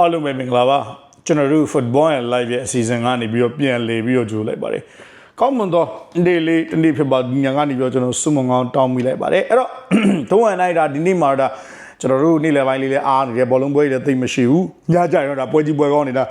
အားလုံးပဲမင်္ဂလာပါကျွန်တော်တို့ football and live ရဲ့အစီအစဉ်ကနေပြီးတော့ပြန်လေပြီးတော့ကြိုလိုက်ပါတယ်ကောင်းမွန်တော့ဒီလေးတနေ့ဖြစ်ပါဒီညကနေပြီးတော့ကျွန်တော်စုမငောင်းတောင်းမိလိုက်ပါတယ်အဲ့တော့သုံးဝမ်နိုင်တာဒီနေ့မှာဒါကျွန်တော်တို့နေ့လယ်ပိုင်းလေးလေးအားနေတယ်ဘောလုံးပွဲတွေသိပ်မရှိဘူးညကြရင်တော့ဒါပွဲကြီးပွဲကောင်းနေတာ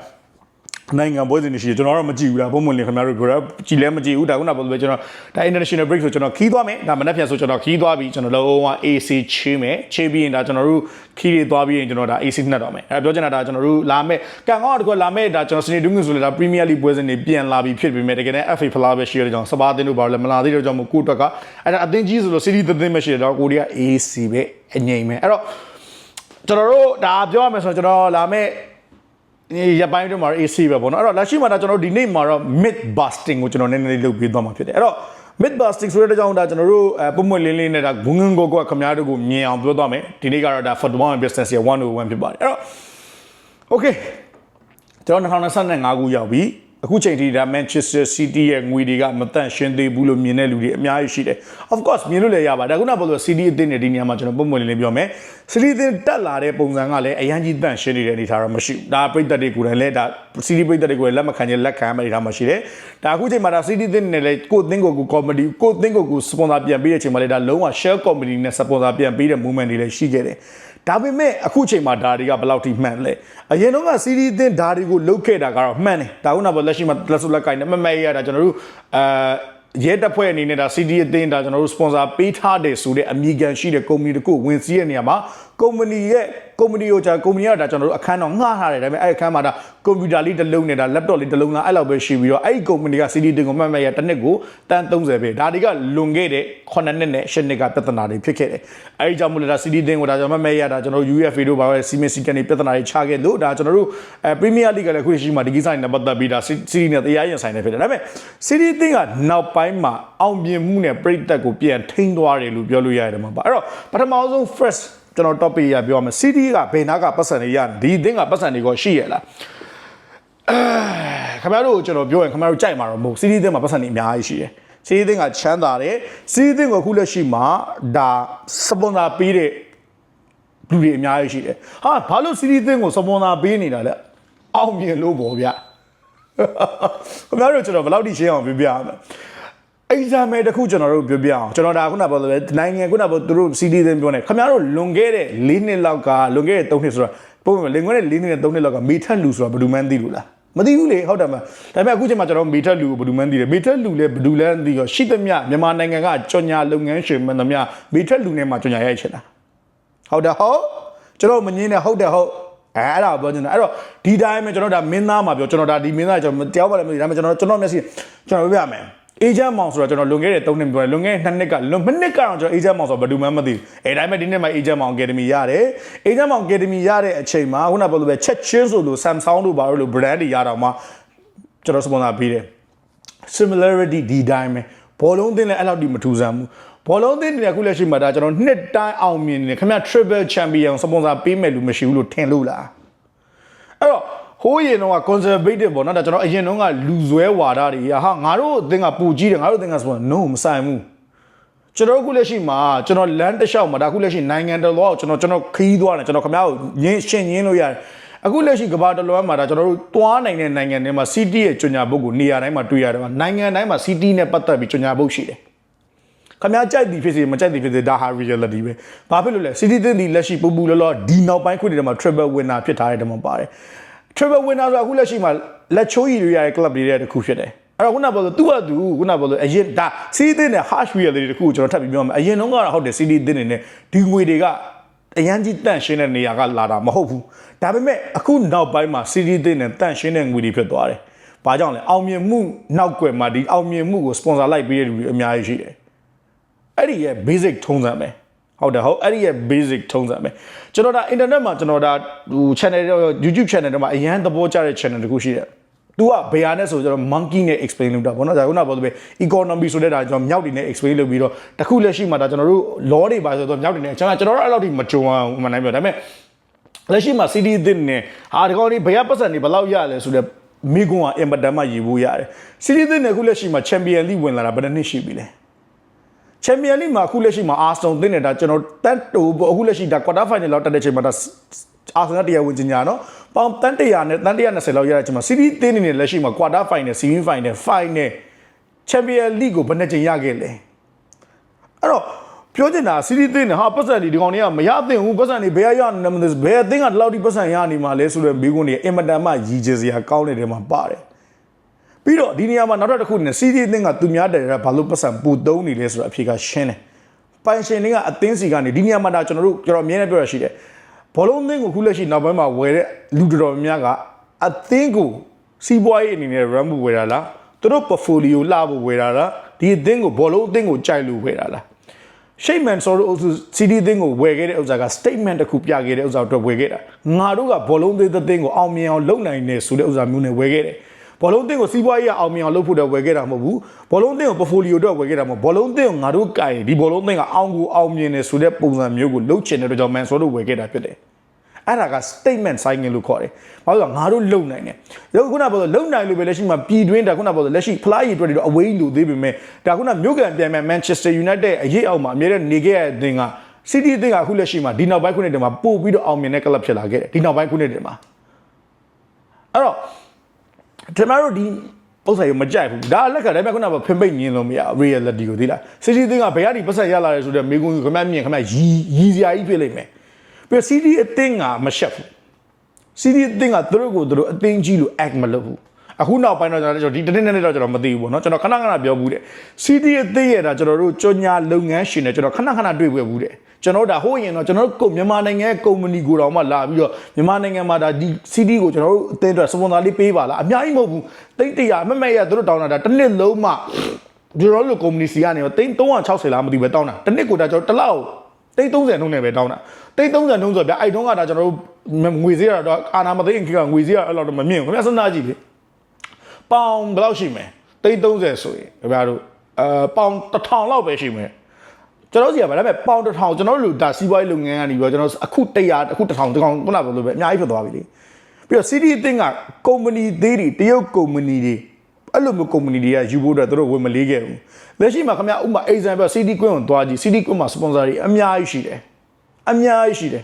နိုင်ငံပွဲစဉ်တွေရှိတယ်ကျွန်တော်တော့မကြည့်ဘူးလားပုံမှန်လေးခင်ဗျားတို့ကတော့ကြည်လဲမကြည့်ဘူးဒါခုနကပြောလို့ပဲကျွန်တော်ဒါ international break ဆိုကျွန်တော်ခီးသွားမယ်ဒါမနေ့ပြန်ဆိုကျွန်တော်ခီးသွားပြီးကျွန်တော်လုံးဝ AC ချေးမယ်ချေးပြီးရင်ဒါကျွန်တော်တို့ခီးတွေသွားပြီးရင်ကျွန်တော်ဒါ AC နှက်တော့မယ်အဲပြောချင်တာဒါကျွန်တော်တို့လာမယ်ကန်ကောင်းတကွလာမယ်ဒါကျွန်တော်စနေဒူးငွေဆိုလေဒါ Premier League ပွဲစဉ်တွေပြန်လာပြီးဖြစ်ပြီးမယ်တကယ်နဲ့ FA ဖလားပဲရှိရတဲ့ကြောင့်စပါးအသင်းတို့ဘာလို့လဲမလာသေးတဲ့ကြောင့်မို့ကိုအတွက်ကအဲ့ဒါအသင်းကြီးဆိုလို့ City သင်းမရှိတဲ့တော့ကိုရီးယား AC ပဲအငိမ့်မယ်အဲ့တော့ကျွန်တော်တို့ဒါပြောရမယ်ဆိုတော့ကျွန်တော်လာမယ်ဒီ ရပိုင်းတွေမှာ AC ပဲပေါ့နော်အဲ့တော့လက်ရှိမှာဒါကျွန်တော်တို့ဒီနေ့မှာတော့ mid busting ကိုကျွန်တော်နည်းနည်းလေးလုပ်ပြီးသွားမှာဖြစ်တယ်အဲ့တော့ mid busting ဆိုတဲ့အကြောင်းဒါကျွန်တော်တို့အဲပုံမှန်လင်းလင်းနဲ့ဒါဂုံငုံကိုကခင်ဗျားတို့ကိုမြင်အောင်ပြောသွားမယ်ဒီနေ့ကတော့ဒါ football and business ရဲ့101ဖြစ်ပါတယ်အဲ့တော့ okay ကျွန်တော်2025ခုရောက်ပြီ အခုချိန်ထိဒါ Manchester City ရဲ့ငွေတွေကမတန့်ရှင်းသေးဘူးလို့မြင်တဲ့လူတွေအများကြီးရှိတယ် of course မြင်လို့လည်းရပါတယ်ဒါခုနကပြောလို့ City အသင်းနဲ့ဒီနေရာမှာကျွန်တော်ပုံမှန်လေးလေးပြောမယ် City အသင်းတက်လာတဲ့ပုံစံကလည်းအရန်ကြီးတန့်ရှင်းနေတဲ့အနေအထားတော့မရှိဘူးဒါပြိသက်တွေကိုယ်တိုင်လည်းဒါ City ပြိသက်တွေကိုယ်လက်မခံခြင်းလက်ခံရမယ့်အနေအထားမှာရှိတယ်ဒါအခုချိန်မှာဒါ City အသင်းနဲ့လည်းကိုယ်အသင်းကိုကို comedy ကိုယ်အသင်းကိုကို sponsor ပြန်ပေးတဲ့အချိန်မှာလည်းဒါလုံးဝ share comedy နဲ့ sponsor ပြန်ပေးတဲ့ movement တွေလည်းရှိခဲ့တယ် ဒါပေမဲ့အခုချိန်မှာဒါတွေကဘယ်လောက်ထိမှန်လဲအရင်တော့ကစီးရီးအသင်းဒါတွေကိုလုတ်ခဲ့တာကတော့မှန်တယ်ဒါကုနာပေါ်လက်ရှိမှာလက်စုလက်ကင်နဲ့မမဲရတာကျွန်တော်တို့အဲရဲတပ်ဖွဲ့အနေနဲ့ဒါ CD အသင်းဒါကျွန်တော်တို့ sponsor ပေးထားတယ်ဆိုတဲ့အမိကန်ရှိတဲ့ကုမ္ပဏီတခုဝင်စည်းတဲ့နေရာမှာကုမ္ပဏီရဲ့ကုမ္ပဏီကိုじゃကုမ္ပဏီကဒါကျွန်တော်တို့အခန်းတော့ငှားထားတယ်ဒါပေမဲ့အဲ့အခန်းမှာဒါ ကွန်ပျူတာလေးတစ်လုံးနဲ့ဒါ laptop လေးတစ်လုံးလားအဲ့လောက်ပဲရှိပြီးတော့အဲ့ဒီကုမ္ပဏီက CD တင်ကိုမှတ်မှတ်ရတစ်နှစ်ကိုတန်း30ပဲဒါတွေကလွန်ခဲ့တဲ့9နှစ်နဲ့10နှစ်ကပြဿနာတွေဖြစ်ခဲ့တယ်အဲ့ဒီကြောင့်မို့လို့ဒါ CD တင်ကိုဒါကျွန်တော်မှတ်မှတ်ရတာကျွန်တော် UFA တို့ဘာပဲစီမင်းစီကန်တွေပြဿနာတွေချခဲ့လို့ဒါကျွန်တော်တို့အဲ Premier League ကလည်းခုရှိမှဒီကိစ္စတွေနဲ့ပတ်သက်ပြီးဒါ CD နဲ့တရားရင်ဆိုင်နေဖြစ်တယ်ဒါပေမဲ့ CD တင်ကနောက်ပိုင်းမှာအောင်မြင်မှုနဲ့ပြိတက်ကိုပြန်ထိန်းသွားတယ်လို့ပြောလို့ရတယ်မှာပါအဲ့တော့ပထမဆုံး first ကျွန်တော် topic ရပြောရမယ် CD ကဘယ်နာကပတ်စံတွေရဒီအသင်းကပတ်စံတွေကိုရှိရလားအဲ ခင်ဗျားတို့ကျွန်တော်ပြောရင်ခင်ဗျားတို့ကြိုက်မှာတော့မဟုတ် CD အသင်းမှာပတ်စံတွေအများကြီးရှိတယ် CD အသင်းကချမ်းသာတယ် CD အသင်းကအခုလက်ရှိမှာဒါစပွန်ဆာပေးတဲ့လူတွေအများကြီးရှိတယ်ဟာဘာလို့ CD အသင်းကိုစပွန်ဆာပေးနေတာလဲအောင်မြင်လို့ပေါ့ဗျခင်ဗျားတို့ကျွန်တော်ဘယ်လောက်ထိရှင်းအောင်ပြောပြရမလဲ exam တခုကျွန်တော်တို့ပြောပြအောင်ကျွန်တော်ဒါခုနပြောလို့နိုင်ငံခုနပြောသူတို့ CD သင်းပြောနေခင်ဗျားတို့လွန်ခဲ့တဲ့၄နှစ်လောက်ကလွန်ခဲ့တဲ့၃နှစ်ဆိုတော့ ပုံမှန်လွန်ခဲ့တဲ့၄နှစ်နဲ့၃နှစ်လောက်ကမေထက်လူဆိုတာဘယ်သူမှန်းသိလို့လားမသိဘူးလေဟုတ်တယ်မဒါပေမဲ့အခုချိန်မှာကျွန်တော်မေထက်လူကိုဘယ်သူမှန်းသိတယ်မေထက်လူလည်းဘယ်သူလဲသိရောရှိသမျှမြန်မာနိုင်ငံကကြော်ညာလုပ်ငန်းရှင်မှန်သမျှမေထက်လူနဲ့မှကြော်ညာရိုက်ချင်တာဟုတ်တယ်ဟုတ်ကျွန်တော်မငင်းနဲ့ဟုတ်တယ်ဟုတ်အဲအဲ့ဒါပြောနေတာအဲ့တော့ဒီတိုင်းပဲကျွန်တော်ဒါမင်းသားမှာပြောကျွန်တော်ဒါဒီမင်းသားကျွန်တော်တရားပါလည်းမသိဒါပေမဲ့ကျွန်တော်ကျွန်တော်မျက်စိကျွန်တော်ပြောပြမယ် အေဂျင့်မောင်ဆိုတော့ကျွန်တော်လွန်ခဲ့တဲ့3နှစ်ပြောတယ်လွန်ခဲ့တဲ့2နှစ်ကလွန်မနှစ်ကတော့ကျွန်တော်အေဂျင့်မောင်ဆိုတော့ဘယ်သူမှမသိဘူးအဲဒါပေမဲ့ဒီနှစ်မှာအေဂျင့်မောင်အကယ်ဒမီရတယ်အေဂျင့်မောင်အကယ်ဒမီရတဲ့အချိန်မှာခုနကပြောလို့ပဲချက်ချင်းဆိုလို့ Samsung တို့ဘာလို့လို့ brand တွေရတော့မှကျွန်တော်စပွန်ဆာပေးတယ် similarity ဒီတိုင်းပဲဘောလုံးသင်းလည်းအဲ့လောက်ဒီမထူဆန်းဘူးဘောလုံးသင်းတွေအခုလက်ရှိမှာဒါကျွန်တော်နှစ်တိုင်းအောင်မြင်နေတယ်ခင်ဗျ triple champion စပွန်ဆာပေးမယ်လို့မရှိဘူးလို့ထင်လို့လားအဲ့တော့ ဟိုးရင်တော့ conservative ပေါ့နော်ဒါကျွန်တော်အရင်တော့ကလူဇွဲဝါဒတွေဟာငါတို့အသင်းကပူကြီးတယ်ငါတို့အသင်းကဆိုတော့ no မဆိုင်ဘူးကျွန်တော်အခုလက်ရှိမှာကျွန်တော်လမ်းတစ်လျှောက်မှာဒါအခုလက်ရှိနိုင်ငံတော်တော့ကျွန်တော်ကျွန်တော်ခီးသွားတယ်ကျွန်တော်ခင်ဗျားကိုညင်းရှင်းညင်းလို့ရတယ်အခုလက်ရှိကမ္ဘာတလွှမ်းမှာဒါကျွန်တော်တို့တွားနိုင်တဲ့နိုင်ငံတွေမှာ CT ရဲ့ကျွညာဘုတ်ကိုနေရာတိုင်းမှာတွေ့ရတယ်မှာနိုင်ငံတိုင်းမှာ CT နဲ့ပတ်သက်ပြီးကျွညာဘုတ်ရှိတယ်ခင်ဗျားကြိုက်သည်ဖြစ်စေမကြိုက်သည်ဖြစ်စေဒါဟာ reality ပဲဘာဖြစ်လို့လဲ CT သင်းဒီလက်ရှိပူပူလောလောဒီနောက်ပိုင်းခွင့်တွေမှာ triple winner ဖြစ်ထားတဲ့တမပါတယ် triple winner ဆိုအခုလက်ရှိမှာလက်ချိုးရည်တွေရတဲ့ club တွေရဲ့တစ်ခုဖြစ်တယ်အဲ့တော့ခုနကပြောလို့သူ့ဟာသူခုနကပြောလို့အရင်ဒါ CD သင်းနဲ့ harsh reality တခုကိုကျွန်တော်ထပ်ပြီးပြောမယ်အရင်တုန်းကတော့ဟုတ်တယ် CD သင်းနေနဲ့ဒီငွေတွေကအရန်ကြီးတန့်ရှင်းတဲ့နေရာကလာတာမဟုတ်ဘူးဒါပေမဲ့အခုနောက်ပိုင်းမှာ CD သင်းနဲ့တန့်ရှင်းတဲ့ငွေတွေဖြစ်သွားတယ်ဘာကြောင့်လဲအောင်မြင်မှုနောက်ွယ်မှာဒီအောင်မြင်မှုကို sponsor လိုက်ပေးတဲ့လူတွေအများကြီးရှိတယ်အဲ့ဒီရဲ့ basic ထုံးစံပဲ ဟုတ်တယ်ဟုတ်အဲ့ဒီရဲ့ basic ထုံးစံပဲကျွန်တော်ဒါ internet မှာကျွန်တော်ဒါဟို channel တွေ YouTube channel တွေမှာအရန်သဘောကျတဲ့ channel တခုရှိတယ်။ तू ကဘယ်ဟာနဲ့ဆိုကျွန်တော် monkey နဲ့ explain လုပ်တာပေါ့နော်။ဒါကခုနကပြောသလိုပဲ economy ဆိုတဲ့ဒါကျွန်တော်မြောက်တွေနဲ့ explain လုပ်ပြီးတော့တခုလက်ရှိမှာဒါကျွန်တော်တို့ law တွေပါဆိုတော့မြောက်တွေနဲ့ကျွန်တော်ကျွန်တော်တို့အဲ့လောက်ထိမကြုံအောင်မှန်တယ်ပြောဒါပေမဲ့လက်ရှိမှာ CD သစ်နဲ့ဟာဒီကောင်လေးဘယ်ကပတ်စံနေဘယ်လောက်ရလဲဆိုတော့မိကွန်းကအင်မတန်မှရည်ဖို့ရတယ်။ CD သစ်နဲ့အခုလက်ရှိမှာ champion league ဝင်လာတာဘယ်နှစ်ရှိပြီလဲ။ ချန်ပီယံလိမှာအခုလက်ရှိမှာအာစတွန်သင်းနေတာကျွန်တော်တတ်တူအခုလက်ရှိဒါကွာတာဖိုင်နယ်လောက်တက်တဲ့ချိန်မှာဒါအာဆင်နယ်တရားဝင်ကြီးညာနော်ပေါင်တန်100နဲ့တန်120လောက်ရတဲ့အချိန်မှာစီးတီးတင်းနေနေလက်ရှိမှာ quarter final semi final final champion league ကိုဘယ်နှကြိမ်ရခဲ့လဲအဲ့တော့ပြောချင်တာစီးတီးတင်းနေဟာပတ်စံဒီဒီကောင်တွေကမရသင့်ဘူးပတ်စံတွေဘယ်ရရနေမလဲဘယ်အသင်းကဒီလောက်ဒီပတ်စံရနေမှာလဲဆိုတော့မိကွန်းတွေအင်မတန်မှရည်ကြည်စရာကောင်းတဲ့နေရာမှာပါတယ် ပြီးတော့ဒီနေရာမှာနောက်တစ်ခုနဲ့စီးတီးတင်းကသူများတယ်ရဘာလို့ပတ်စံပူတုံးနေလဲဆိုတော့အဖြေကရှင်းတယ်ပိုင်ရှင်တွေကအသင်းစီကနေဒီနေရာမှာဒါကျွန်တော်တို့ကျွန်တော်အမြဲတမ်းပြောရရှိတယ်ဘောလုံးသင်းကိုခုလက်ရှိနောက်ပိုင်းမှာဝယ်တဲ့လူတော်တော်များများကအသင်းကိုစီးပွားရေးအနေနဲ့ run မှုဝယ်တာလားသူတို့ portfolio လှဖို့ဝယ်တာလားဒီအသင်းကိုဘောလုံးအသင်းကိုကြိုက်လို့ဝယ်တာလားရှိတ်မန်ဆိုတော့စီဒီသင်းကိုဝယ်ခဲ့တဲ့ဥစ္စာက statement တစ်ခုပြခဲ့တဲ့ဥစ္စာအတွက်ဝယ်ခဲ့တာငါတို့ကဘောလုံးသင်းသင်းကိုအောင်မြင်အောင်လုပ်နိုင်နေဆိုတဲ့ဥစ္စာမျိုးနဲ့ဝယ်ခဲ့တယ် ဘောလုံးသင်းကိုစီးပွားရေးအောင်မြင်အောင်လုပ်ဖို့တော့ဝယ်ခဲ့တာမဟုတ်ဘူးဘောလုံးသင်းကို portfolio တော့ဝယ်ခဲ့တာမဟုတ်ဘောလုံးသင်းကိုငါတို့ကင်ဒီဘောလုံးသင်းကအောင်ကိုအောင်မြင်နေဆိုတဲ့ပုံစံမျိုးကိုလုပ်ချင်တဲ့အတွက်ကြောင့်မန်ဆိုတို့ဝယ်ခဲ့တာဖြစ်တယ်အဲ့ဒါက statement signing လို့ခေါ်တယ်။ဘာလို့လဲငါတို့လုံနိုင်တယ်။ဒါခုနကပြောလို့လုံနိုင်လို့ပဲလက်ရှိမှာပြည်တွင်းဒါခုနကပြောလို့လက်ရှိဖလားရည်အတွက်တွေတော့အဝေးလို့သေးပေမဲ့ဒါခုနမြို့ကန်ပြန်မဲ့ Manchester United အရေးအောက်မှာအမြဲတမ်းနေခဲ့တဲ့အသင်းက City အသင်းကအခုလက်ရှိမှာဒီနောက်ပိုင်းခုနှစ်တည်းမှာပို့ပြီးတော့အောင်မြင်တဲ့ကလပ်ဖြစ်လာခဲ့တယ်ဒီနောက်ပိုင်းခုနှစ်တည်းမှာအဲ့တော့ ကျွန်တော်တို့ဒီပုံစံကိုမကြိုက်ဘူးဒါလက်ကဒါပေမဲ့ခုနကဖင်ပိတ်မြင်လို့မရ reality ကိုသိလား City အသင်းကဘယ်ကနေပတ်ဆက်ရလာတယ်ဆိုတော့မိကုန်းခမမြင်ခမရီရီစရာကြီးဖြစ်လိမ့်မယ်ပြီးတော့ CD အသင်းကမရှက်ဘူး CD အသင်းကသူတို့ကိုသူတို့အသင်းကြီးလို့ act မလုပ်ဘူး အခုနောက်ပိုင်းတော့ကျွန်တော်ဒီတနေ့နေ့တော့ကျွန်တော်မသိဘူးပေါ့နော်ကျွန်တော်ခဏခဏပြောဘူးတဲ့ CD အသင်းရဲ့ဒါကျွန်တော်တို့ကြောညာလုပ်ငန်းရှင်တွေကျွန်တော်ခဏခဏတွေ့ပွဲဘူးတဲ့ကျွန်တော်ဒါဟိုးရင်တော့ကျွန်တော်တို့မြန်မာနိုင်ငံရဲ့ကုမ္ပဏီကိုတောင်မှလာပြီးတော့မြန်မာနိုင်ငံမှာဒါဒီ CD ကိုကျွန်တော်တို့အသင်းအတွက်စပွန်ဆာလေးပေးပါလားအများကြီးမဟုတ်ဘူးတိတ်တရာမမဲ့ရသူတို့တောင်းတာဒါတစ်နှစ်လုံးမှဒီလိုလိုကုမ္ပဏီစီကနေတော့တိတ်360လားမသိဘူးပဲတောင်းတာတစ်နှစ်ကိုဒါကျွန်တော်တစ်လောက်တိတ်30နှုန်းနဲ့ပဲတောင်းတာတိတ်30နှုန်းဆိုတော့ဗျအဲ့တုန်းကဒါကျွန်တော်တို့ငွေစည်းရတော့အာနာမသိရင်ခေကငွေစည်းရအဲ့လောက်တော့မမြင်ဘူးခင်ဗျစဉ်းစားကြည့်လေ ပေါင်ဘယ်လောက်ရှိမလဲတိတ်30ဆိုရင်ခင်ဗျားတို့အဲပေါင်1000လောက်ပဲရှိမယ်ကျွန်တော်စီကဗါဒါပေမဲ့ပေါင်1000ကျွန်တော်တို့ဒါစီးပွားရေးလုပ်ငန်းကနေပြီးတော့ကျွန်တော်အခု100အခု1000တကောင်ခုနကပြောလို့ပဲအများကြီးဖြစ်သွားပြီလေပြီးတော့ CD အသင်းကကုမ္ပဏီသေးတွေတရုတ်ကုမ္ပဏီတွေအဲ့လိုမျိုးကုမ္ပဏီတွေကယူဖို့အတွက်သူတို့ဝင်မလေးခဲ့ဘူးလက်ရှိမှာခင်ဗျာဥပမာ example CD Queen ကိုသွားကြည့် CD Queen မှာ sponsor တွေအများကြီးရှိတယ်အများကြီးရှိတယ်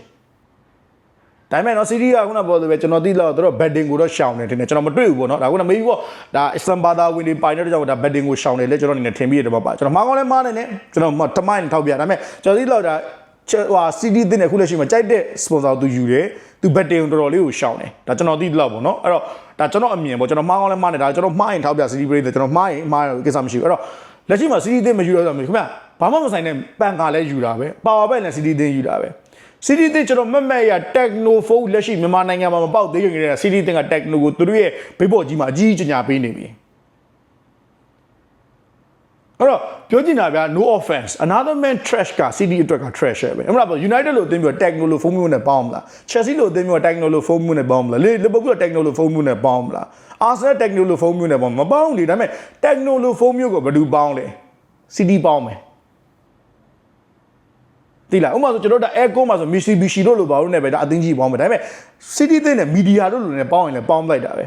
ဒါပေမဲ့နော် CD ကခုနပြောလို့ပဲကျွန်တော်သိတော့တို့ betting ကိုတော့ရှောင်နေတယ်ကျွန်တော်မတွေ့ဘူးပေါ့နော်ဒါခုန maybe ပေါ့ဒါ Islam ဘာသာဝင်တွေပိုင်တဲ့ကြောင့်ဒါ betting ကိုရှောင်တယ်လေကျွန်တော်အနေနဲ့ထင်ပြီးတယ်ပေါ့ပါကျွန်တော်မှားကောင်းလဲမှားနေတယ်ကျွန်တော်တမိုင်းထောက်ပြဒါပေမဲ့ကျွန်တော်သိတော့ဒါဟို CD တင်တဲ့ခုလက်ရှိမှာကြိုက်တဲ့ sponsor သူယူတယ်သူ betting တော်တော်လေးကိုရှောင်တယ်ဒါကျွန်တော်သိတော့ပေါ့နော်အဲ့တော့ဒါကျွန်တော်အမြင်ပေါ့ကျွန်တော်မှားကောင်းလဲမှားနေဒါကျွန်တော်မှားရင်ထောက်ပြ CD ပြည့်တယ်ကျွန်တော်မှားရင်မှားရကိစ္စမရှိဘူးအဲ့တော့လက်ရှိမှာ CD တင်မယူရတော့ဘူးခင်ဗျဘာမှမဆိုင်တဲ့ပန်ကာလဲယူတာပဲ power bank နဲ့ CD တင်ယူတာပဲ CD တင်ကျွန်တော်မက်မက်ရ Techno Phone လက်ရှိမြန်မာနိုင်ငံမှာမပေါက်သေးခင်ကတည်းက CD တင်က Techno ကိုသူတို့ရဲ့ဘေးဘော်ကြီးမှာအကြီးကြီးညာပေးနေပြီအဲ့တော့ပြောချင်တာဗျာ no offense another man trash က CD အတွက်က trash ပဲအဲ့မလား United လို့အသင်းမျိုး Techno လို့ဖုန်းမျိုးနဲ့ပေါင်းမလား Chelsea လို့အသင်းမျိုး Techno လို့ဖုန်းမျိုးနဲ့ပေါင်းမလား Liverpool လို့ Techno လို့ဖုန်းမျိုးနဲ့ပေါင်းမလား Arsenal Techno လို့ဖုန်းမျိုးနဲ့ပေါင်းမပေါင်းလေဒါပေမဲ့ Techno လို့ဖုန်းမျိုးကိုဘယ်သူပေါင်းလဲ CD ပေါင်းမယ် တိလားဥပမာဆိုကျွန်တော်တို့ Echo မှာဆို Mitsubishi တို့လိုပါလို့နဲ့ပဲဒါအသင်းကြီးပေါင်းမယ်ဒါပေမဲ့ City သင်းနဲ့ Media တို့လိုနဲ့ပေါင်းရင်လည်းပေါင်းလိုက်တာပဲ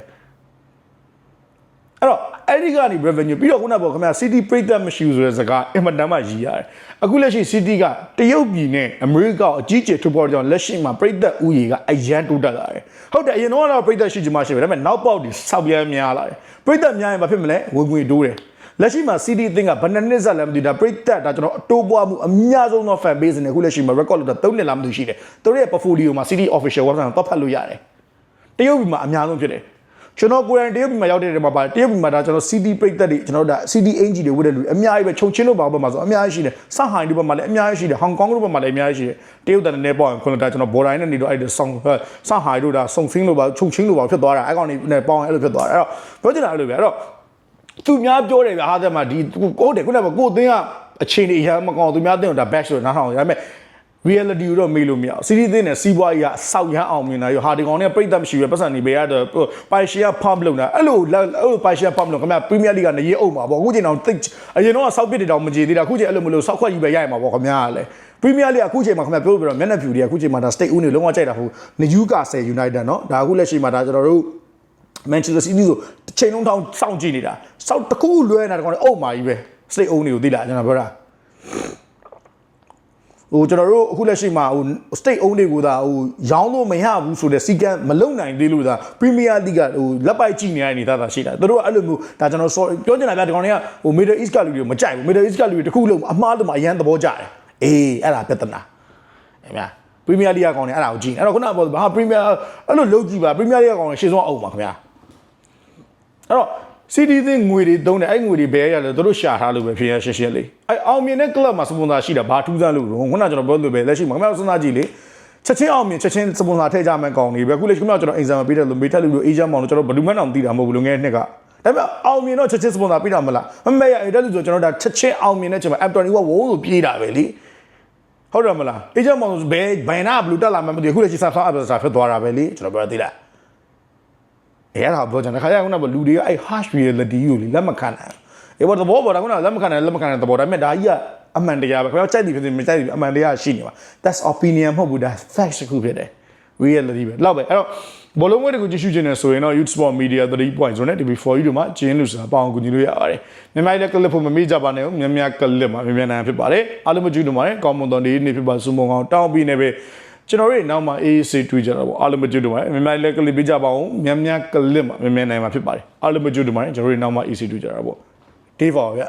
အဲ့တော့အဲ့ဒီကနေ revenue ပြီးတော့ခုနကပြောခင်ဗျာ City ပြိသက်မရှိဘူးဆိုတဲ့စကားအင်မတန်မှရည်ရတယ်အခုလက်ရှိ City ကတရုတ်ပြည်နဲ့အမေရိကအကြီးကျယ်ထုတ်ပေါ်ကြောင်းလက်ရှိမှာပြိသက်ဥယျာကအရန်တိုးတက်လာတယ်ဟုတ်တယ်အရင်တော့ကတော့ပြိသက်ရှိချင်မှရှိပဲဒါပေမဲ့နောက်ပေါက်ဒီဆောက်ပြန်များလာတယ်ပြိသက်များရင်ဘာဖြစ်မလဲဝင်ငွေတိုးတယ် လက်ရှိမှာ CD အသင်းကဘယ်နှစ်နှစ်ဆက်လဲမသိဘူးဒါပရိသတ်ဒါကျွန်တော်အတိုးပွားမှုအများဆုံးသော fan base နဲ့အခုလက်ရှိမှာ record လုပ်တာ3နှစ်လားမသိဘူးရှိတယ်သူတို့ရဲ့ portfolio မှာ CD official website ကိုတော့ဖတ်လို့ရတယ်တရုတ်ပြည်မှာအများဆုံးဖြစ်တယ်ကျွန်တော်ကိုယ်တိုင်တရုတ်ပြည်မှာရောက်တဲ့နေရာမှာပါတရုတ်ပြည်မှာဒါကျွန်တော် CD ပရိသတ်တွေကျွန်တော်ဒါ CD အင်ဂျီတွေဝတ်တဲ့လူအများကြီးပဲခြုံချင်းလို့ပါဘက်မှာဆိုအများကြီးရှိတယ်ဆဟိုင်တို့ဘက်မှာလည်းအများကြီးရှိတယ်ဟောင်ကောင်တို့ဘက်မှာလည်းအများကြီးရှိတယ်တရုတ်တန်နဲ့ပေါ့ရင်ခွန်းဒါကျွန်တော်ဘော်ဒိုင်းနဲ့နေတော့အဲ့ဒါဆောင်းဆဟိုင်တို့ဒါစုံစင်းလို့ပါခြုံချင်းလို့ပါဖြစ်သွားတာအဲ့ကောင်တွေနဲ့ပေါ့ရင်အဲ့လိုဖြစ်သွားတာအဲ့တော့ပြောချင်တာအဲ့လိုပဲအဲ့တော့ သူများပြောတယ်ဗျာဟာတဲ့မှာဒီကိုတယ်ခုနကကိုအသင်းကအခြေအနေအရမကောင်းသူများအသင်းကဒါ back ဆိုတော့နားထောင်ရဒါပေမဲ့ reality ကိုတော့မေးလို့မရအောင်စီးရီးသင်းနဲ့စီးပွားရေးကစောက်ရမ်းအောင်မြင်တာရောဟာဒီကောင်နဲ့ပြိတ္တမရှိပဲပတ်စံနေပေးရတော့ပိုင်ရှီယာ pump လုပ်တာအဲ့လိုအဲ့လိုပိုင်ရှီယာ pump လုပ်ခင်ဗျ Premier League ကနေရေးအုပ်မှာပေါ့အခုချိန်တော့တိတ်အရင်တော့စောက်ပစ်တွေတောင်မကြည်သေးတာအခုချိန်အဲ့လိုမလို့စောက်ခွက်ကြီးပဲရရမှာပေါ့ခင်ဗျာလေ Premier League အခုချိန်မှာခင်ဗျပြောပြတော့မျက်နှာဖြူတွေကအခုချိန်မှာဒါ state ဦးနေလုံးဝကြိုက်တာဟုတ် Newcastle United เนาะဒါအခုလက်ရှိမှာဒါကျွန်တော်တို့ Manchester City ဆိုတစ် ချိန်လုံးထောင်စောင့်ကြည့်နေတာစောက်တစ်ခုလွဲနေတာတကောင်အုပ်မာကြီးပဲ state ဦးနေကိုသိလားကျွန်တော်ပြောတာဟိုကျွန်တော်တို့အခုလက်ရှိမှာဟို state owned တွေကိုသာဟိုရောင်းလို့မရဘူးဆိုတဲ့စီကံမလုံနိုင်သေးလို့သာ Premier League ကဟိုလက်ပိုက်ကြည့်နေရတဲ့အနေအထားသာရှိတာသူတို့ကအဲ့လိုမျိုးဒါကျွန်တော် sorry ပြောချင်တာဗျာဒီကောင်တွေကဟို Middle East ကလူတွေမကြိုက်ဘူး Middle East ကလူတွေတခုလုံးအမှားတမှာအရန်သဘောကျတယ်အေးအဲ့ဒါပြဿနာအဲ့ဗျာ Premier League ကောင်တွေအဲ့ဒါကိုကြည့်အဲ့တော့ခုနကပြောဘာ Premier အဲ့လိုလုံးကြည့်ပါ Premier League ကောင်တွေရှေ့ဆုံးအောင်ပါခင်ဗျာ အဲ့တော့ CD သင်းငွေတွေတုံးတယ်အဲ့ငွေတွေဘယ်ရလဲသူတို့ရှာထားလို့ပဲဖြစ်ရရှင်းရှင်းလေးအဲ့အောင်မြင်တဲ့ club မှာစပွန်ဆာရှိတာဘာထူးဆန်းလို့ခုနကကျွန်တော်ပြောလို့ပဲလက်ရှိမှာခင်ဗျားစဉ်းစားကြည့်လေချက်ချင်းအောင်မြင်ချက်ချင်းစပွန်ဆာထည့်ကြမယ်ကောင်တွေပဲအခုလေခင်ဗျားကျွန်တော် exam ပေးတယ်လို့မေးထက်လို့လို့ agent မောင်လို့ကျွန်တော်ဘယ်သူမှတောင်သိတာမဟုတ်ဘူးလို့ငယ်နှစ်ကဒါပေမဲ့အောင်မြင်တော့ချက်ချင်းစပွန်ဆာပေးတာမလားမမေ့ရအဲ့ဒါလို့ဆိုကျွန်တော်ဒါချက်ချင်းအောင်မြင်တဲ့ချိန်မှာ M21 ဝိုးလို့ပြေးတာပဲလေဟုတ်တယ်မလား agent မောင်ဘယ်ဘယ်နာဘလူတက်လာမှမသိဘူးအခုလေချစ်ဆာဆာအပ်ဆာဖြစ်သွားတာပဲလေကျွန်တော်ပြောသေးလား အဲ့ဒါကိုပြောချင်တယ်ခါကျခုနကလူတွေကအဲ့ harsh reality ကိုလေလက်မခံနိုင်အေးဘောသဘောပေါ်တာခုနကလက်မခံနိုင်လက်မခံနိုင်သဘောဒါပေမဲ့ဒါကြီးကအမှန်တရားပဲခင်ဗျားကြိုက်တယ်ဖြစ်တယ်မကြိုက်တယ်အမှန်တရားရှိနေပါ that's opinion မဟုတ်ဘူးဒါ fact တစ်ခုဖြစ်တယ် reality ပဲလောက်ပဲအဲ့တော့ဘောလုံးဝဲတကူကြည့်ရှုခြင်းနဲ့ဆိုရင်တော့ youth sport media 3.0နဲ့ TV4 ယူတို့မှာကျင်းလို့ဆိုတာပေါအောင်ကူညီလို့ရပါတယ်မြန်မာလည်း clip ဖို့မမေ့ကြပါနဲ့ဦးမြန်မာ clip မှာမြန်မြန်နိုင်ဖြစ်ပါတယ်အားလုံးမကြည့်လို့ပါတယ်ကောင်းမွန်တော်နေ့နေ့ဖြစ်ပါစုံမအောင်တောင်းပြီးနေပဲ ကျွန်တော်တို့နောက်မှာ AAC တွေ့ကြတော့ပေါ့အားလုံးမကြည့်လို့ပါတယ်မြန်မာလည်း clip ပေးကြပါအောင်မြန်မြန် clip မှာမြန်မြန်နိုင်မှာဖြစ်ပါတယ်အားလုံးမကြည့်လို့ပါတယ်ကျွန်တော်တို့နောက်မှာ AC တွေ့ကြတာပေါ့ Dave ပါဗျ